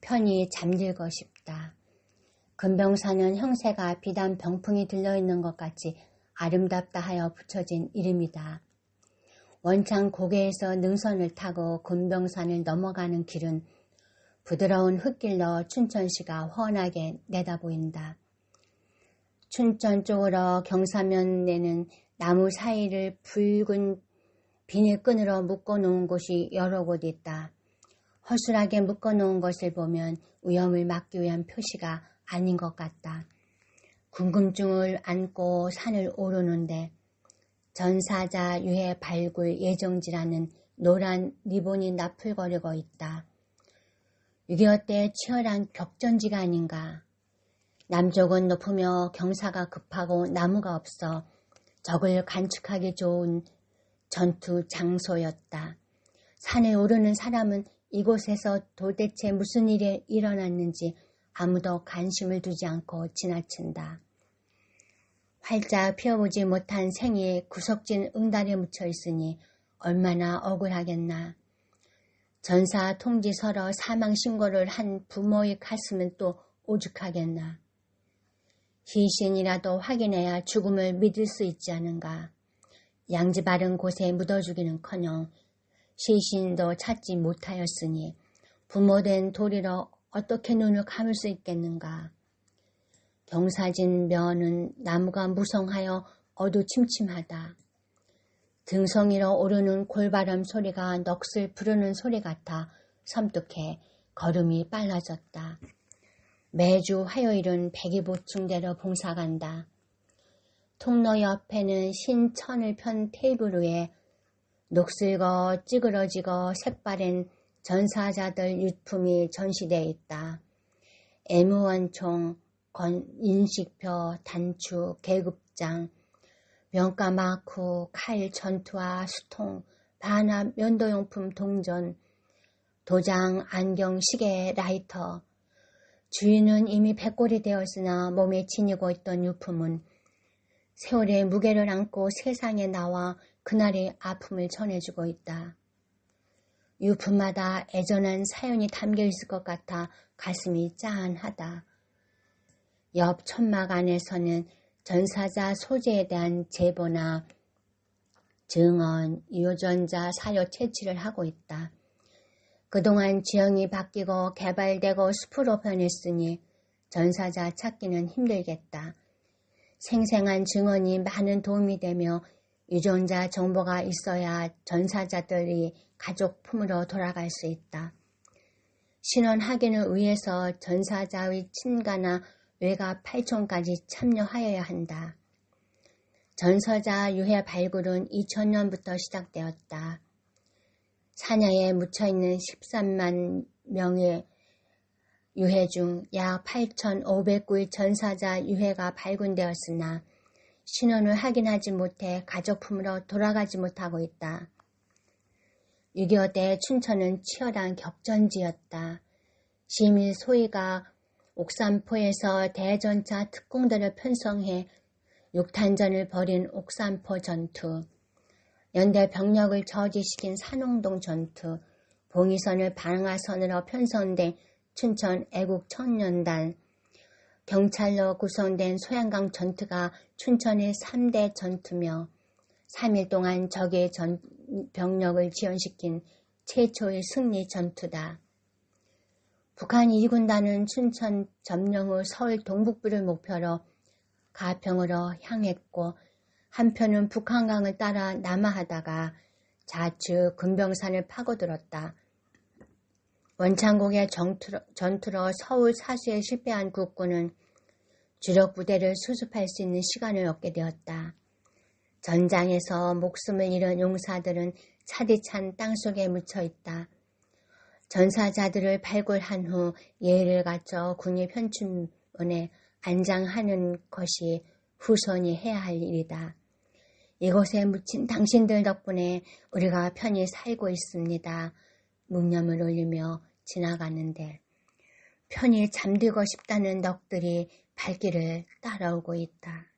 편히 잠들고 싶다. 금병사는 형세가 비단 병풍이 들려있는 것 같이 아름답다 하여 붙여진 이름이다. 원창 고개에서 능선을 타고 금병산을 넘어가는 길은 부드러운 흙길로 춘천시가 훤하게 내다보인다. 춘천 쪽으로 경사면에는 나무 사이를 붉은 비닐끈으로 묶어놓은 곳이 여러 곳 있다. 허술하게 묶어놓은 것을 보면 위험을 막기 위한 표시가 아닌 것 같다. 궁금증을 안고 산을 오르는데 전사자 유해 발굴 예정지라는 노란 리본이 나풀거리고 있다. 6.25 때 치열한 격전지가 아닌가. 남쪽은 높으며 경사가 급하고 나무가 없어 적을 간축하기 좋은 전투 장소였다. 산에 오르는 사람은 이곳에서 도대체 무슨 일이 일어났는지 아무도 관심을 두지 않고 지나친다. 활짝 피어보지 못한 생이 구석진 응달에 묻혀 있으니 얼마나 억울하겠나. 전사 통지서로 사망 신고를 한 부모의 가슴은 또 오죽하겠나. 희신이라도 확인해야 죽음을 믿을 수 있지 않은가. 양지 바른 곳에 묻어주기는커녕 시신도 찾지 못하였으니 부모된 도리로 어떻게 눈을 감을 수 있겠는가. 경사진 면은 나무가 무성하여 어두침침하다. 등성이로 오르는 골바람 소리가 넋을 부르는 소리 같아 섬뜩해 걸음이 빨라졌다. 매주 화요일은 백이보충대로 봉사간다. 통로 옆에는 신천을 편 테이블 위에 녹슬고 찌그러지고 색바랜 전사자들 유품이 전시되어 있다. 애무원총, 인식표, 단추, 계급장, 명가 마쿠, 칼, 전투화, 수통, 반합, 면도용품 동전, 도장, 안경, 시계, 라이터. 주인은 이미 백골이 되었으나 몸에 지니고 있던 유품은 세월의 무게를 안고 세상에 나와 그날의 아픔을 전해주고 있다. 유품마다 애전한 사연이 담겨 있을 것 같아 가슴이 짠하다. 옆 천막 안에서는 전사자 소재에 대한 제보나 증언, 유전자 사료 채취를 하고 있다. 그동안 지형이 바뀌고 개발되고 숲으로 변했으니 전사자 찾기는 힘들겠다. 생생한 증언이 많은 도움이 되며 유전자 정보가 있어야 전사자들이 가족 품으로 돌아갈 수 있다. 신원 확인을 위해서 전사자의 친가나 외가 8촌까지 참여하여야 한다. 전사자 유해 발굴은 2000년부터 시작되었다. 사냐에 묻혀있는 13만 명의 유해 중 약 8,509의 전사자 유해가 발굴되었으나 신원을 확인하지 못해 가족품으로 돌아가지 못하고 있다. 6.25 때 춘천은 치열한 격전지였다. 시민 소위가 옥산포에서 대전차 특공대를 편성해 육탄전을 벌인 옥산포 전투, 연대 병력을 저지시킨 산홍동 전투, 봉이선을 방화선으로 편성된 춘천 애국 청년단, 경찰로 구성된 소양강 전투가 춘천의 3대 전투며 3일 동안 적의 전, 병력을 지원시킨 최초의 승리 전투다. 북한 2군단은 춘천 점령 후 서울 동북부를 목표로 가평으로 향했고 한편은 북한강을 따라 남하하다가 좌측 금병산을 파고들었다. 원창국의 전투로, 서울 사수에 실패한 국군은 주력 부대를 수습할 수 있는 시간을 얻게 되었다. 전장에서 목숨을 잃은 용사들은 차디찬 땅속에 묻혀 있다. 전사자들을 발굴한 후 예를 갖춰 군의 편춘원에 안장하는 것이 후손이 해야 할 일이다. 이곳에 묻힌 당신들 덕분에 우리가 편히 살고 있습니다. 묵념을 올리며 지나가는데 편히 잠들고 싶다는 넋들이 발길을 따라오고 있다.